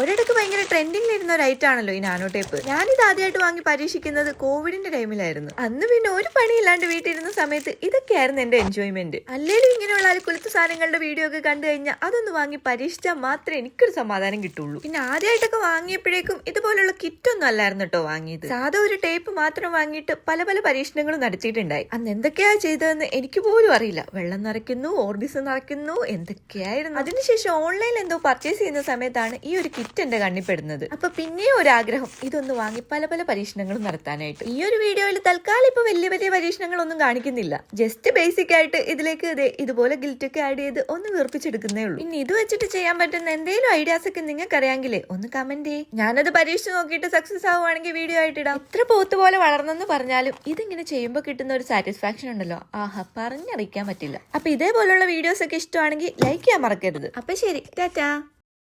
ഒരിടക്ക് ഭയങ്കര ട്രെൻഡിങ്ങിലിരുന്ന ഒരു ഐറ്റം ആണല്ലോ ഈ നാനോ ടേപ്പ് ഞാനിത് ആദ്യമായിട്ട് വാങ്ങി പരീക്ഷിക്കുന്നത് കോവിഡിന്റെ ടൈമിലായിരുന്നു അന്ന് പിന്നെ ഒരു പണിയില്ലാണ്ട് വീട്ടിലിരുന്ന സമയത്ത് ഇതൊക്കെയായിരുന്നു എന്റെ എൻജോയ്മെന്റ് അല്ലെങ്കിലും ഇങ്ങനെയുള്ള അലക്കുലത്ത് സാധനങ്ങളുടെ വീഡിയോ ഒക്കെ കണ്ടു കഴിഞ്ഞാൽ അതൊന്ന് വാങ്ങി പരീക്ഷിച്ചാൽ മാത്രമേ എനിക്കൊരു സമാധാനം കിട്ടുള്ളൂ. പിന്നെ ആദ്യമായിട്ടൊക്കെ വാങ്ങിയപ്പോഴേക്കും ഇതുപോലുള്ള കിറ്റ് ഒന്നും അല്ലായിരുന്നു കേട്ടോ വാങ്ങിയത്. സാധാ ഒരു ടേപ്പ് മാത്രം വാങ്ങിയിട്ട് പല പല പരീക്ഷണങ്ങളും നടത്തിയിട്ടുണ്ടായി. അന്ന് എന്തൊക്കെയാ ചെയ്തതെന്ന് എനിക്ക് പോലും അറിയില്ല. വെള്ളം നിറയ്ക്കുന്നു ഓർബിസ് നിറയ്ക്കുന്നു എന്തൊക്കെയായിരുന്നു? അതിനുശേഷം ഓൺലൈനിൽ എന്തോ പർച്ചേസ് ചെയ്യുന്ന സമയത്താണ് ഈ ഒരു എന്റെ കണ്ണിപ്പെടുന്നത്. അപ്പൊ പിന്നെയും ഒരു ആഗ്രഹം ഇതൊന്ന് വാങ്ങി പല പല പരീക്ഷണങ്ങളും നടത്താനായിട്ട്. ഈ ഒരു വീഡിയോയിൽ തൽക്കാലം ഇപ്പൊ വലിയ വലിയ പരീക്ഷണങ്ങളൊന്നും കാണിക്കുന്നില്ല. ജസ്റ്റ് ബേസിക് ആയിട്ട് ഇതിലേക്ക് ഇതുപോലെ ഗിൽറ്റ് ഒക്കെ ആഡ് ചെയ്ത് ഒന്ന് വീർപ്പിച്ചെടുക്കുന്നേ ഉള്ളൂ. ഇനി ഇത് വെച്ചിട്ട് ചെയ്യാൻ പറ്റുന്ന എന്തെങ്കിലും ഐഡിയാസ് ഒക്കെ നിങ്ങൾക്ക് അറിയാമെങ്കിലേ ഒന്ന് കമന്റ് ചെയ്യേ. ഞാനത് പരീക്ഷിച്ച് നോക്കിയിട്ട് സക്സസ് ആവുകയാണെങ്കിൽ വീഡിയോ ആയിട്ട് ഇടാം. ഇത്ര പോത്ത് പോലെ വളർന്നെന്ന് പറഞ്ഞാലും ഇതിങ്ങനെ ചെയ്യുമ്പോൾ കിട്ടുന്ന ഒരു സാറ്റിസ്ഫാക്ഷൻ ഉണ്ടല്ലോ. ആഹാ പറഞ്ഞറിയിക്കാൻ പറ്റില്ല. അപ്പൊ ഇതേപോലുള്ള വീഡിയോസ് ഒക്കെ ഇഷ്ടമാണെങ്കിൽ ലൈക്ക് ചെയ്യാൻ മറക്കരുത്. അപ്പൊ ശരി ടാറ്റാ.